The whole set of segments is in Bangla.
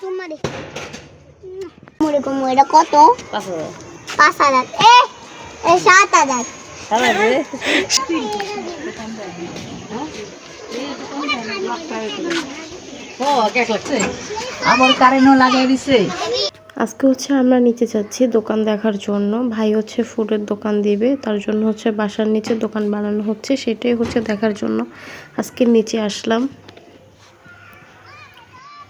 চুম্মা দে মুড়ি কমু এটা কত? পাঁচ হাজার। এ এ সাত হাজার। আমার কারেন্টও দিছে। আজকে হচ্ছে আমরা নিচে যাচ্ছি দোকান দেখার জন্য। ভাই হচ্ছে ফুডের দোকান দিবে তার জন্য হচ্ছে বাসার নিচে দোকান বানানো হচ্ছে সেটাই হচ্ছে দেখার জন্য। আজকে নিচে আসলাম।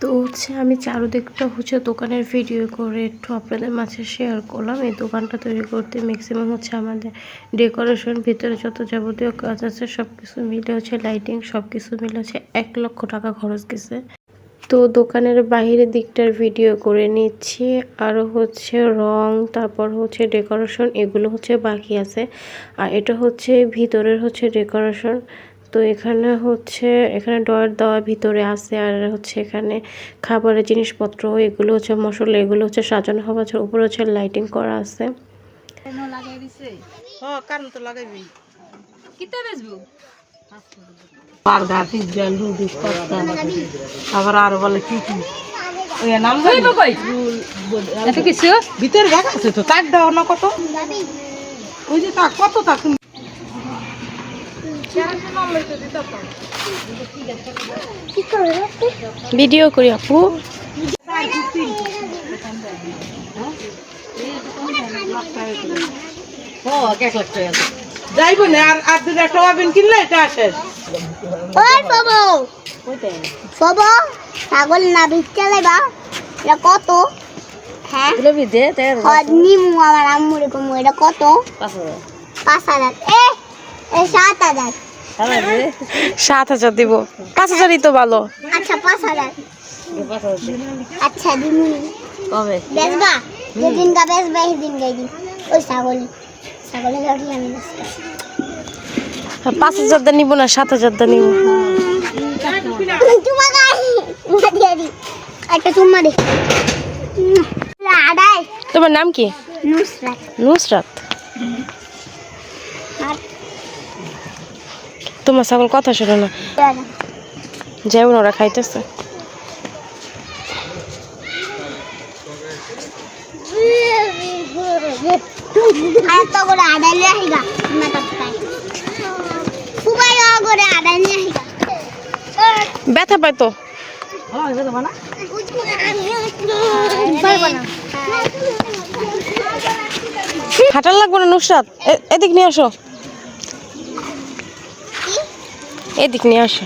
তো হচ্ছে আমি চারোদিকটা হচ্ছে দোকানের ভিডিও করে একটু আপনাদের মাঝে শেয়ার করলাম। এই দোকানটা তৈরি করতে ম্যাক্সিমাম হচ্ছে আমাদের ডেকোরেশন ভিতরে যত যাবতীয় কাজ আছে সব কিছু মিলে হচ্ছে লাইটিং সব কিছু মিলে হচ্ছে এক লক্ষ টাকা খরচ গেছে। তো দোকানের বাইরের দিকটার ভিডিও করে নিচ্ছি। আরও হচ্ছে রং, তারপর হচ্ছে ডেকোরেশন এগুলো হচ্ছে বাকি আছে। আর এটা হচ্ছে ভিতরের হচ্ছে ডেকোরেশন তো এখানে হচ্ছে এখানে ডয়ার দেওয়া ভিতরে আছে আর হচ্ছে এখানে খাবারের জিনিসপত্র এগুলো হচ্ছে মশলা এগুলো হচ্ছে সাজানো হওয়া আছে উপরে হচ্ছে লাইটিং করা আছে। হ্যাঁ আবার আর বলে কি কি? নাম জানি। কই? এত কিছু ভিতরে দেখা আছে তো তাক দাও না কত? ওই যে তাক কত তাক কি করে ভিডিও করি আপু। যাইব না আর আর দুটা টোয়াবিন কিনলে এটা আসে ওই বাবু বাবু ছাগল না ভিক্ষা লাইবা এটা কত? হ্যাঁ? এগুলো বিদে তের নিমু আমার আম্মুরে কমু এটা কত? পাঁচ হাজার। পাঁচ হাজার। এ সাত হাজার সাত হাজার। সাত হাজার দিব। পাঁচ হাজারই তো ভালো। আচ্ছা পাঁচ হাজার। পাঁচ হাজার আচ্ছা দিমুনি কবে? বেচবা? যেদিন গা বেচবা সেদিন গাই দিন ওই ছাগল। ছাগলের গাড়ি আমি পাঁচ হাজার দা নিব না সাত হাজার দা নিব। একটা চুম্মা দে। তোমার নাম কি? নুসরাত। নুসরাত আর তোমার ছাগল কথা শোনো না। যেমন ওরা খাইতেছে। ব্যথা পায় তো। হাঁটার লাগবে না নুসরাত? এদিক নিয়ে আসো। এদিক নিয়ে আসো।